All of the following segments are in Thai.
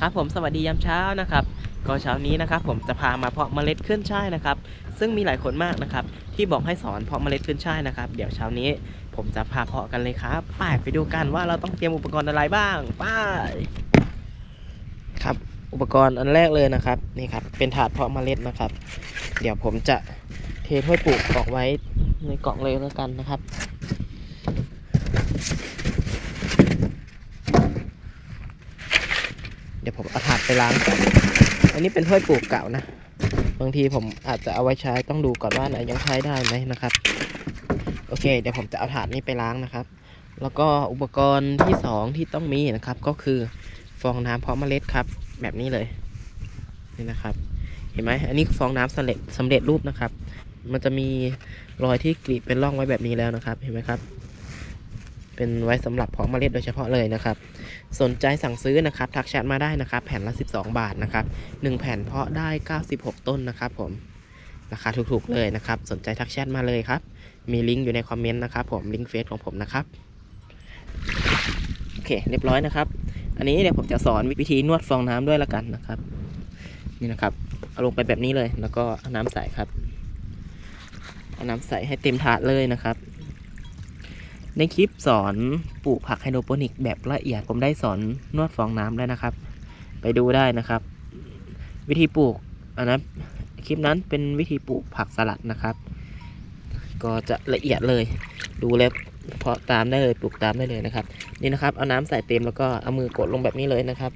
ครับผมสวัสดียามเช้านะครับ ก็เช้านี้นะครับผมจะพามาเพาะเมล็ดขึ้นช่ายนะครับ ซึ่งมีหลายคนมากนะครับ ที่บอกให้สอนเพาะเมล็ดขึ้นช่ายนะครับ เดี๋ยวเช้านี้ผมจะพาเพาะกันเลยครับไปไปดูกันว่าเราต้องเตรียมอุปกรณ์อะไรบ้างไปครับอุปกรณ์อันแรกเลยนะครับนี่ครับเป็นถาดเพาะเมล็ดนะครับ เดี๋ยวผมจะเทถ้วยปลูกออกไว้ในกล่องเลยแล้วกันนะครับ ดี๋ยวผมเอาถาดไปล้างก่อนอันนี้เป็นถ้วยปลูกเก่านะ บางทีผมอาจจะเอาไว้ใช้ต้องดูก่อนว่าไหนยังใช้ได้ไหมนะครับ โอเค เดี๋ยวผมจะเอาถาดนี้ไปล้างนะครับ แล้วก็อุปกรณ์ที่สองที่ต้องมีนะครับ ก็คือฟองน้ำเพาะเมล็ดครับ แบบนี้เลยนี่นะครับ เห็นไหมอันนี้ฟองน้ำสำเร็จสำเร็จรูปนะครับ มันจะมีรอยที่กรีดเป็นร่องไว้แบบนี้แล้วนะครับ เห็นไหมครับ เป็นไว้สำหรับเพาะเมล็ดโดยเฉพาะเลยนะครับ สนใจสั่งซื้อนะครับ ทักแชทมาได้นะครับ แผ่นละ 12 บาทนะครับ 1 แผ่นเพาะได้ 96 ต้นนะครับผมราคาถูกๆเลยนะครับ สนใจทักแชทมาเลยครับ มีลิงก์อยู่ในคอมเมนต์นะครับผมลิงก์เฟซของผมนะครับโอเคเรียบร้อยนะครับ อันนี้เดี๋ยวผมจะสอนวิธีนวดฟองน้ำด้วยละกันนะครับ นี่นะครับ เอาลงไปแบบนี้เลยแล้วก็เอาน้ำใส่ครับเอาน้ำใส่ให้เต็มถาดเลยนะครับ ในคลิปสอนปลูกผักไฮโดรโปนิกแบบละเอียดผมได้สอนนวดฟองน้ำแล้วนะครับ ไปดูได้นะครับ วิธีปลูกอันนั้นคลิปนั้นเป็นวิธีปลูกผักสลัดนะครับ ก็จะละเอียดเลย ดูแล้วเพาะตามได้เลยปลูกตามได้เลยนะครับ นี่นะครับเอาน้ำใส่เต็มแล้วก็เอามือกดลงแบบนี้เลยนะครับ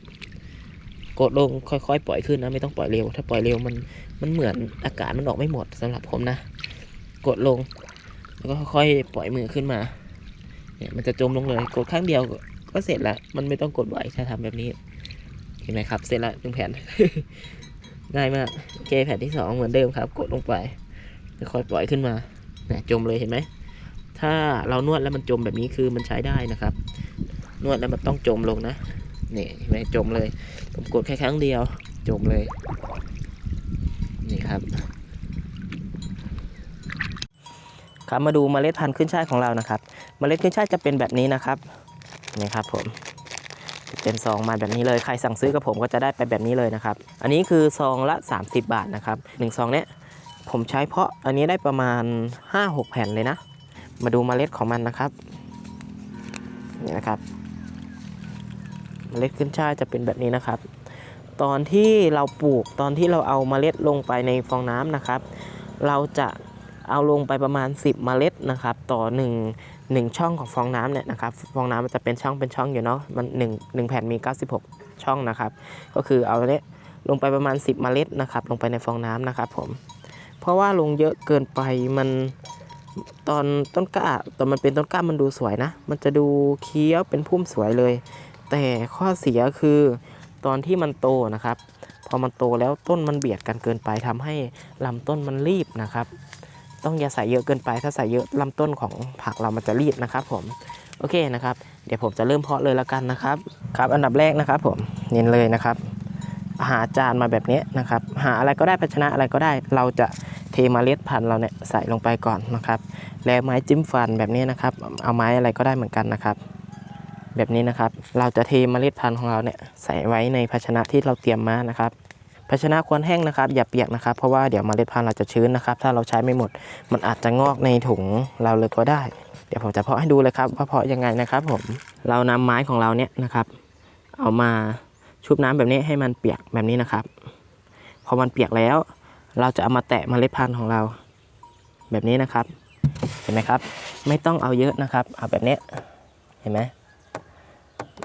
กดลงค่อยๆ ปล่อยขึ้นนะไม่ต้องปล่อยเร็ว ถ้าปล่อยเร็วมันมันเหมือนอากาศมันออกไม่หมดสำหรับผมนะ กดลง แล้วก็ค่อยๆปล่อยมือขึ้นมา เนี่ยมันจะจมลงเลย กดข้งเดียวก็เสร็จล้วมันไม่ต้องกดบ่อยถ้าทำแบบนี้ เห็นไหมครับ เสร็จล้วหนึ่งแผ่นง่ายมากโอเคแผ่นที่สองเหมือนเดิมครับ กดลงไปค่อยปล่อยขึ้นมาเนี่ยจมเลยเห็นไหมถ้าเรานวดแล้วมันจมแบบนี้คือมันใช้ได้นะครับ นวดแล้วมันต้องจมลงนะนี่เห็นไหมจมเลย ผมกดแค่ครั้งเดียว จมเลย นี่ครับ ครับมาดูเมล็ดพันธุ์ขึ้นช่ายของเรานะครับเมล็ดขึ้นช่ายจะเป็นแบบนี้นะครับนี่ครับผมเป็นซองมาแบบนี้เลยใครสั่งซื้อกับผมก็จะได้ไปแบบนี้เลยนะครับ อันนี้คือซองละ 30 บาทนะครับหนึ่งซองเนี้ยผมใช้เพาะอันนี้ได้ประมาณ 5-6 แผ่นเลยนะ มาดูเมล็ดของมันนะครับนี่นะครับเมล็ดขึ้นช่ายจะเป็นแบบนี้นะครับ ตอนที่เราปลูกตอนที่เราเอามเมล็ดลงไปในฟองน้ำนะครับ เราจะ เอาลงไปประมาณ 10 เมล็ดนะครับ ต่อ 1 1 ช่องของฟองน้ำเนี่ยนะครับฟองน้ำมันจะเป็นช่องเป็นช่องอยู่เนาะมัน1 1แผ่นมี 96 ช่องนะครับ ก็คือเอาเนี้ยลงไปประมาณ 10 เมล็ดนะครับ ลงไปในฟองน้ำนะครับ ผม เพราะว่าลงเยอะเกินไปมันตอนต้นกล้าตอนมันเป็นต้นกล้ามันดูสวยนะ มันจะดูเคี้ยวเป็นพุ่มสวยเลย แต่ข้อเสียคือตอนที่มันโตนะครับ พอมันโตแล้วต้นมันเบียดกันเกินไปทำให้ลำต้นมันรีบนะครับ ต้องอย่าใส่เยอะเกินไป ถ้าใส่เยอะลำต้นของผักเรามันจะรีบนะครับ ผมโอเคนะครับ เดี๋ยวผมจะเริ่มเพาะเลยแล้วกันนะครับครับ อันดับแรกนะครับ ผมเน้นเลยนะครับ หาจานมาแบบนี้นะครับ หาอะไรก็ได้ภาชนะอะไรก็ได้ เราจะเทเมล็ดพันธุ์เราเนี่ยใส่ลงไปก่อนนะครับ แล้วไม้จิ้มฟันแบบนี้นะครับ เอาไม้อะไรก็ได้เหมือนกันนะครับแบบนี้นะครับ เราจะเทเมล็ดพันธุ์ของเราเนี่ยใส่ไว้ในภาชนะที่เราเตรียมมานะครับ ภาชนะควรแห้งนะครับ อย่าเปียกนะครับ เพราะว่าเดี๋ยวเมล็ดพันธุ์เราจะชื้นนะครับ ถ้าเราใช้ไม่หมด มันอาจจะงอกในถุงเราเลยก็ได้ เดี๋ยวผมจะเพาะให้ดูเลยครับว่าเพาะยังไงนะครับ ผม เรานำไม้ของเราเนี่ยนะครับ เอามาชุบน้ำแบบนี้ให้มันเปียกแบบนี้นะครับ พอมันเปียกแล้ว เราจะเอามาแตะเมล็ดพันธุ์ของเรา แบบนี้นะครับ เห็นไหมครับ ไม่ต้องเอาเยอะนะครับ เอาแบบนี้ เห็นไหม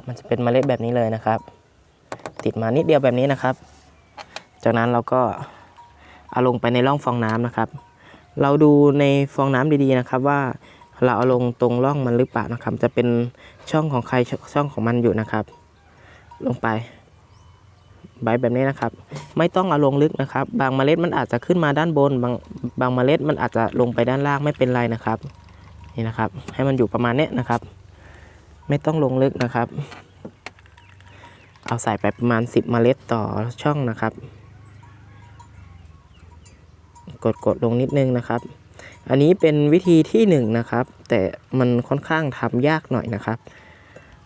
มันจะเป็นเมล็ดแบบนี้เลยนะครับ ติดมานิดเดียวแบบนี้นะครับ จากนั้นเราก็เอาลงไปในร่องฟองน้ำนะครับ เราดูในฟองน้ำดีๆนะครับว่าเราเอาลงตรงร่องมันหรือเปล่านะครับ จะเป็นช่องของใครช่องของมันอยู่นะครับ ลงไปใบแบบนี้นะครับ ไม่ต้องเอาลงลึกนะครับ บางเมล็ดมันอาจจะขึ้นมาด้านบน บางบางเมล็ดมันอาจจะลงไปด้านล่างไม่เป็นไรนะครับ นี่นะครับ ให้มันอยู่ประมาณนี้นะครับ ไม่ต้องลงลึกนะครับ เอาใส่ไปประมาณ 10 เมล็ดต่อช่องนะครับ กดกดลงนิดนึงนะครับ อันนี้เป็นวิธีที่1นงนะครับ แต่มันค่อนข้างทำยากหน่อยนะครับ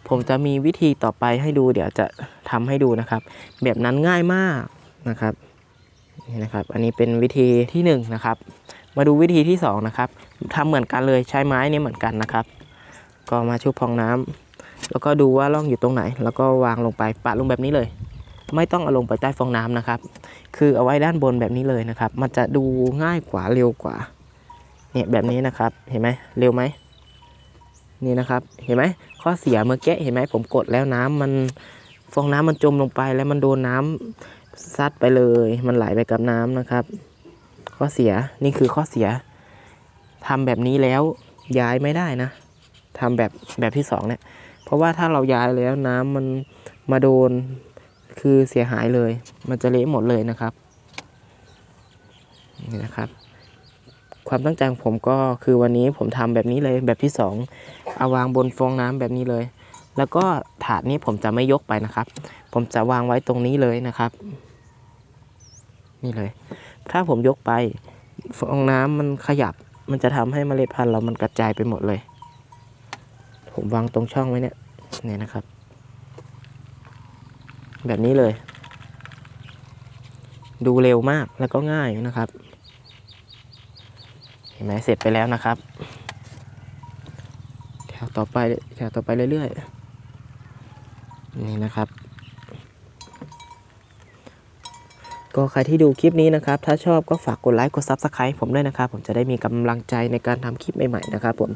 ผมจะมีวิธีต่อไปให้ดูเดี๋ยวจะทำให้ดูนะครับ แบบนั้นง่ายมากนะครับนี่นะครับ อันนี้เป็นวิธีที่หนึ่งนะครับ มาดูวิธีที่สองนะครับทำเหมือนกันเลยใช้ไม้นี่เหมือนกันนะครับ ก็มาชุบพองน้ำแล้วก็ดูว่าร่องอยู่ตรงไหน แล้วก็วางลงไปปะลงแบบนี้เลย ไม่ต้องเอาลงไปใต้ฟองน้ำนะครับ คือเอาไว้ด้านบนแบบนี้เลยนะครับ มันจะดูง่ายกว่าเร็วกว่า เนี่ยแบบนี้นะครับ เห็นไหมเร็วไหมนี่นะครับ เห็นไหมข้อเสียเมื่อกี้เห็นไหมผมกดแล้วน้ำมันฟองน้ำมันจมลงไปแล้วมันโดนน้ำซัดไปเลย มันไหลไปกับน้ำนะครับ ข้อเสียนี่คือข้อเสียทำแบบนี้แล้วย้ายไม่ได้นะทำแบบแบบที่สองเนี่ย เพราะว่าถ้าเราย้ายแล้วน้ำมันมาโดน คือเสียหายเลย มันจะเละหมดเลยนะครับนี่นะครับ ความตั้งใจของผมก็คือวันนี้ผมทำแบบนี้เลยแบบที่สองเอาวางบนฟองน้ำแบบนี้เลย แล้วก็ถาดนี้ผมจะไม่ยกไปนะครับ ผมจะวางไว้ตรงนี้เลยนะครับ นี่เลย ถ้าผมยกไปฟองน้ำมันขยับ มันจะทำให้เมล็ดพันธุ์เรามันกระจายไปหมดเลย ผมวางตรงช่องไว้เนี่ยนี่นะครับ แบบนี้เลย ดูเร็วมากแล้วก็ง่ายนะครับ เห็นไหมเสร็จไปแล้วนะครับ แถวต่อไปแถวต่อไปเรื่อยๆ นี่นะครับ ก็ใครที่ดูคลิปนี้นะครับ ถ้าชอบก็ฝากกดไลค์กด Subscribe ผมด้วยนะครับ ผมจะได้มีกำลังใจในการทำคลิปใหม่ๆนะครับผม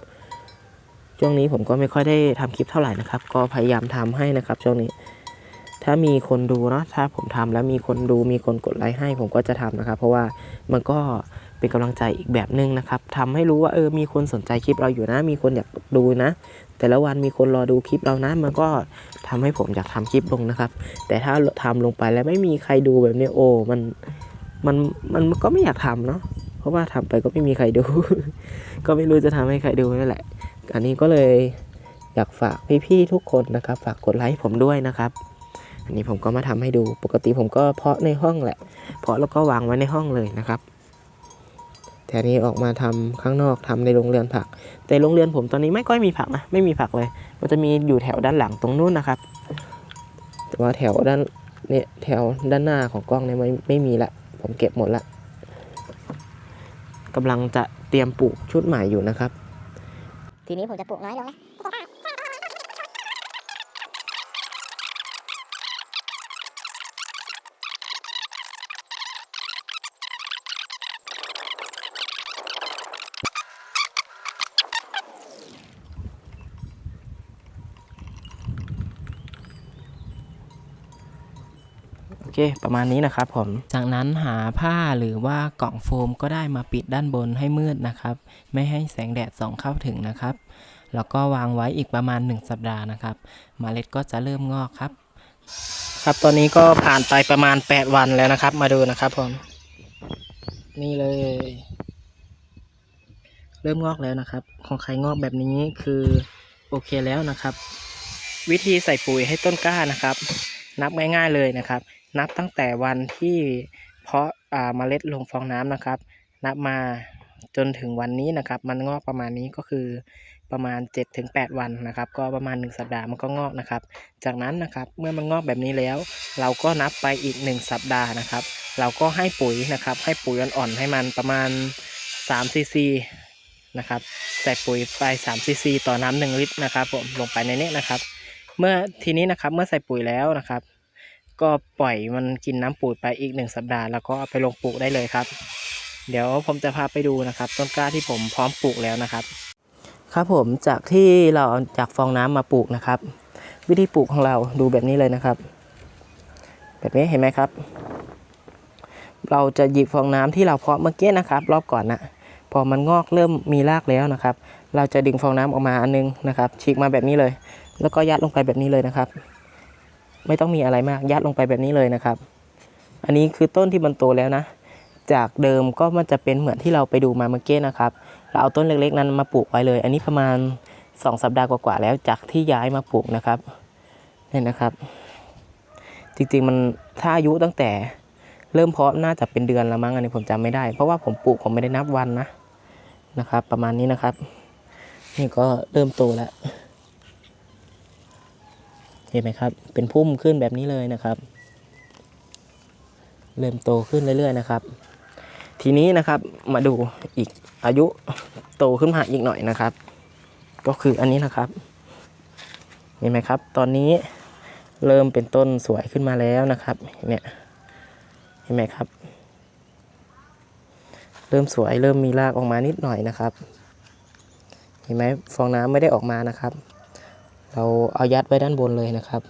ช่วงนี้ผมก็ไม่ค่อยได้ทำคลิปเท่าไหร่นะครับ ก็พยายามทำให้นะครับช่วงนี้ ถ้ามีคนดูเนาะถ้าผมทำแล้วมีคนดูมีคนกดไลค์ให้ ผมก็จะทำนะครับ เพราะว่ามันก็เป็นกำลังใจอีกแบบหนึ่งนะครับทำให้รู้ว่าเออมีคนสนใจคลิปเราอยู่นะ มีคนอยากดูนะ แต่ละวันมีคนรอดูคลิปเรานะ มันก็ทำให้ผมอยากทำคลิปลงนะครับ แต่ถ้าทำลงไปแล้วไม่มีใครดูแบบนี้โอ้มันมันมันก็ไม่อยากทำเนาะเพราะว่าทำไปก็ไม่มีใครดู ก็ไม่รู้จะทำให้ใครดูนั่นแหละ อันนี้ก็เลยอยากฝากพี่ๆทุกคนนะครับ ฝากกดไลค์ผมด้วยนะครับ อันนี้ผมก็มาทำให้ดูปกติผมก็เพาะในห้องแหละ เพาะแล้วก็วางไว้ในห้องเลยนะครับ แต่นี้ออกมาทำข้างนอกทำในโรงเรือนผัก แต่โรงเรือนผมตอนนี้ไม่ค่อยมีผักนะไม่มีผักเลย มันจะมีอยู่แถวด้านหลังตรงนู้นนะครับ แต่ว่าแถวด้านเนี่ยแถวด้านหน้าของกล้องเนี่ยไม่ไม่มีละผมเก็บหมดละกำลังจะเตรียมปลูกชุดใหม่อยู่นะครับ ทีนี้ผมจะปลูกน้อยลงนะ เค ประมาณนี้นะครับผม จากนั้นหาผ้าหรือว่ากล่องโฟมก็ได้มาปิดด้านบนให้มืดนะครับ ไม่ให้แสงแดดส่องเข้าถึงนะครับ แล้วก็วางไว้อีกประมาณ 1 สัปดาห์นะครับเมล็ดก็จะเริ่มงอกครับ ครับตอนนี้ก็ผ่านไปประมาณ 8 วันแล้วนะครับ มาดูนะครับผมนี่เลย เริ่มงอกแล้วนะครับ ของใครงอกแบบนี้คือโอเคแล้วนะครับ วิธีใส่ปุ๋ยให้ต้นกล้านะครับ นับง่ายๆเลยนะครับ นับตั้งแต่วันที่เพาะเมล็ดลงฟองน้ำนะครับ นับมาจนถึงวันนี้นะครับ มันงอกประมาณนี้ก็คือประมาณ 7-8 วันนะครับ ก็ประมาณ 1 สัปดาห์มันก็งอกนะครับ จากนั้นนะครับเมื่อมันงอกแบบนี้แล้ว เราก็นับไปอีก 1 สัปดาห์นะครับ เราก็ให้ปุ๋ยนะครับ ให้ปุ๋ยอ่อนๆให้มันประมาณ3ซีซีนะครับใส่ปุ๋ยไป3ซีซีต่อน้ำหนึ่งลิตรนะครับผมลงไปในนี้นะครับ เมื่อทีนี้นะครับเมื่อใส่ปุ๋ยแล้วนะครับ ก็ปล่อยมันกินน้ำปุ๋ยไปอีกหนึ่งสัปดาห์แล้วก็เอาไปลงปลูกได้เลยครับ เดี๋ยวผมจะพาไปดูนะครับ ต้นกล้าที่ผมพร้อมปลูกแล้วนะครับ ครับผมจากที่เราเอาจากฟองน้ำมาปลูกนะครับ วิธีปลูกของเราดูแบบนี้เลยนะครับ แบบนี้เห็นไหมครับ เราจะหยิบฟองน้ำที่เราเพาะเมื่อกี้นะครับ รอบก่อนนะพอมันงอกเริ่มมีรากแล้วนะครับ เราจะดึงฟองน้ำออกมาอันนึงนะครับฉีกมาแบบนี้เลย แล้วก็ยัดลงไปแบบนี้เลยนะครับ ไม่ต้องมีอะไรมากยัดลงไปแบบนี้เลยนะครับ อันนี้คือต้นที่มันโตแล้วนะ จากเดิมก็มันจะเป็นเหมือนที่เราไปดูมาเมื่อกี้นะครับ เราเอาต้นเล็กๆ นั้นมาปลูกไว้เลย อันนี้ประมาณ 2 สัปดาห์กว่าๆแล้วจากที่ย้ายมาปลูกนะครับเนี่ยนะครับ จริงๆมันถ้าอายุตั้งแต่เริ่มเพาะน่าจะเป็นเดือนละมั้งอันนี้ผมจำไม่ได้ เพราะว่าผมปลูกผมไม่ได้นับวันนะนะครับ ประมาณนี้นะครับ นี่ก็เริ่มโตแล้ว เห็นไหมครับ เป็นพุ่มขึ้นแบบนี้เลยนะครับ เริ่มโตขึ้นเรื่อยๆนะครับ ทีนี้นะครับมาดูอีกอายุโตขึ้นมาอีกหน่อยนะครับ ก็คืออันนี้นะครับ เห็นไหมครับ ตอนนี้เริ่มเป็นต้นสวยขึ้นมาแล้วนะครับเนี่ยเห็นไหมครับ เริ่มสวยเริ่มมีรากออกมานิดหน่อยนะครับ เห็นไหมฟองน้ำไม่ได้ออกมานะครับ เราเอายัดไว้ด้านบนเลยนะครับ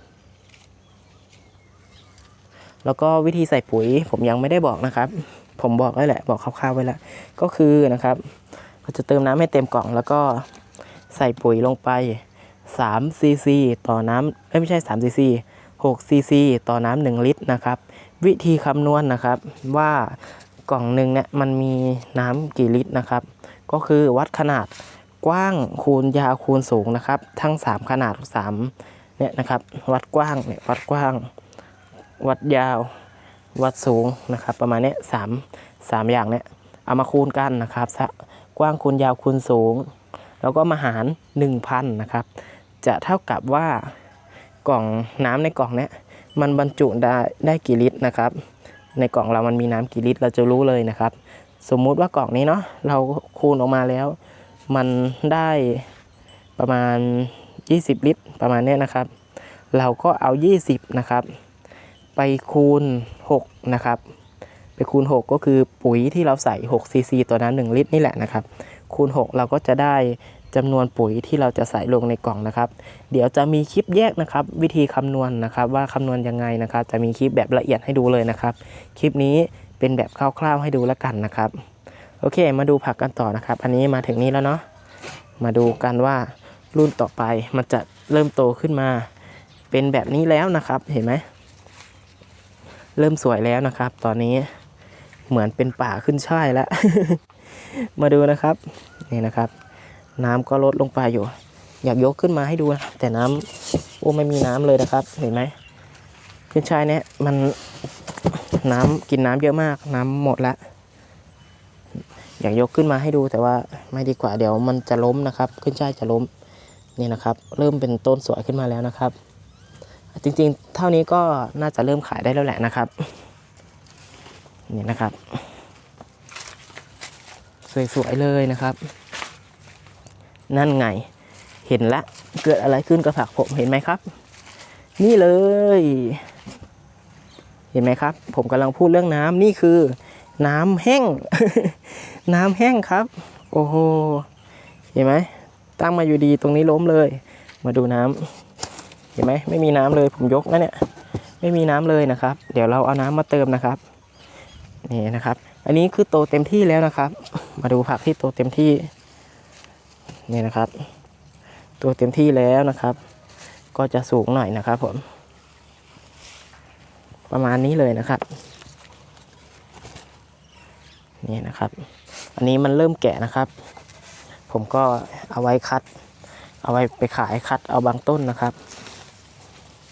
แล้วก็วิธีใส่ปุ๋ยผมยังไม่ได้บอกนะครับ ผมบอกไว้แหละบอกคร่าวๆไว้แล้วก็คือนะครับเราจะเติมน้ำให้เต็มกล่อง แล้วก็ใส่ปุ๋ยลงไป3ซีซีต่อน้ำเอ้ไม่ใช่3ซีซี6ซีซีต่อน้ำ1ลิตรนะครับ วิธีคำนวณนะครับว่ากล่องหนึ่งเนี่ยมันมีน้ำกี่ลิตรนะครับ ก็คือวัดขนาด กว้างคูณยาวคูณสูงนะครับ ทั้ง 3 ขนาด3เนี่ยนะครับ วัดกว้างเนี่ยวัดกว้าง วัดยาว วัดสูงนะครับ ประมาณนี้สามสามอย่างเนี้ยเอามาคูณกันนะครับกว้างคูณยาวคูณสูง แล้วก็มาหาร 1,000นะครับ จะเท่ากับว่ากล่องน้ำในกล่องเนี้ยมันบรรจุได้ได้กี่ลิตรนะครับ ในกล่องเรามันมีน้ำกี่ลิตรเราจะรู้เลยนะครับ สมมุติว่ากล่องนี้เนาะเราคูณออกมาแล้ว มันได้ประมาณ 20 ลิตรประมาณเนี้ยนะครับ เราก็เอา 20 นะครับ ไปคูณ 6 นะครับ ไปคูณ 6 ก็คือปุ๋ยที่เราใส่6ซีซีต่อน้ำ1ลิตรนี่แหละนะครับ คูณ 6 เราก็จะได้จำนวนปุ๋ยที่เราจะใส่ลงในกล่องนะครับ เดี๋ยวจะมีคลิปแยกนะครับ วิธีคำนวณนะครับ ว่าคำนวณยังไงนะครับ จะมีคลิปแบบละเอียดให้ดูเลยนะครับ คลิปนี้เป็นแบบคร่าวๆให้ดูแล้วกันนะครับ โอเค มาดูผักกันต่อนะครับ อันนี้มาถึงนี้แล้วเนาะมาดูกันว่ารุ่นต่อไปมันจะเริ่มโตขึ้นมา เป็นแบบนี้แล้วนะครับเห็นไหมเริ่มสวยแล้วนะครับ ตอนนี้เหมือนเป็นป่าขึ้นช่ายแล้ว มาดูนะครับนี่นะครับ น้ำก็ลดลงไปอยู่ อยากยกขึ้นมาให้ดูนะแต่น้ำโอ้ไม่มีน้ำเลยนะครับ เห็นไหมขึ้นช่ายเนี่ยมันน้ำกินน้ำเยอะมากน้ำหมดและ อยากยกขึ้นมาให้ดูแต่ว่าไม่ดีกว่าเดี๋ยวมันจะล้มนะครับ ขึ้นช่ายจะล้มนี่นะครับ เริ่มเป็นต้นสวยขึ้นมาแล้วนะครับ จริงๆ เท่านี้ก็น่าจะเริ่มขายได้แล้วแหละนะครับนี่นะครับ สวยๆเลยนะครับ นั่นไงเห็นละเกิดอะไรขึ้นกับผักผมเห็นไหมครับ นี่เลย เห็นไหมครับ ผมกำลังพูดเรื่องน้ำนี่คือ น้ำแห้ง น้ำแห้งครับ โอ้โห เห็นไหม ตั้งมาอยู่ดีตรงนี้ล้มเลย มาดูน้ำ เห็นไหม ไม่มีน้ำเลย ผมยกนะเนี่ย ไม่มีน้ำเลยนะครับ เดี๋ยวเราเอาน้ำมาเติมนะครับ นี่นะครับ อันนี้คือโตเต็มที่แล้วนะครับ มาดูผักที่โตเต็มที่ นี่นะครับโตเต็มที่แล้วนะครับ ก็จะสูงหน่อยนะครับผม ประมาณนี้เลยนะครับ นี่นะครับ อันนี้มันเริ่มแก่นะครับ ผมก็เอาไว้คัด เอาไว้ไปขายคัดเอาบางต้นนะครับ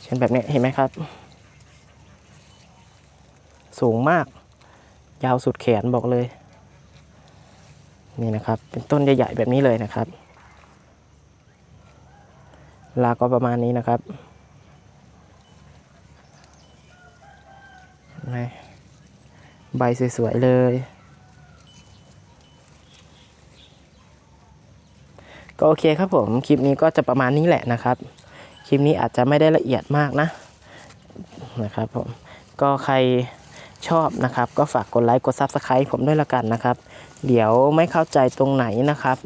เช่นแบบนี้เห็นไหมครับ สูงมาก ยาวสุดแขนบอกเลย นี่นะครับ เป็นต้นใหญ่ๆแบบนี้เลยนะครับลาก็ประมาณนี้นะครับไหมใบสวย ๆ เลย ก็โอเคครับผม คลิปนี้ก็จะประมาณนี้แหละนะครับ คลิปนี้อาจจะไม่ได้ละเอียดมากนะนะครับผม ก็ใครชอบนะครับ ก็ฝากกดไลค์กด Subscribe ผมด้วยละกันนะครับ เดี๋ยวไม่เข้าใจตรงไหนนะครับ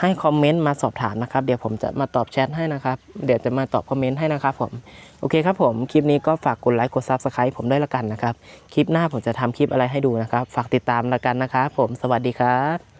ให้คอมเมนต์มาสอบถามนะครับ เดี๋ยวผมจะมาตอบแชทให้นะครับ เดี๋ยวจะมาตอบคอมเมนต์ให้นะครับผม โอเคครับผม คลิปนี้ก็ฝากกดไลค์กด Subscribe ผมด้วยละกันนะครับ คลิปหน้าผมจะทำคลิปอะไรให้ดูนะครับ ฝากติดตามละกันนะครับผม สวัสดีครับ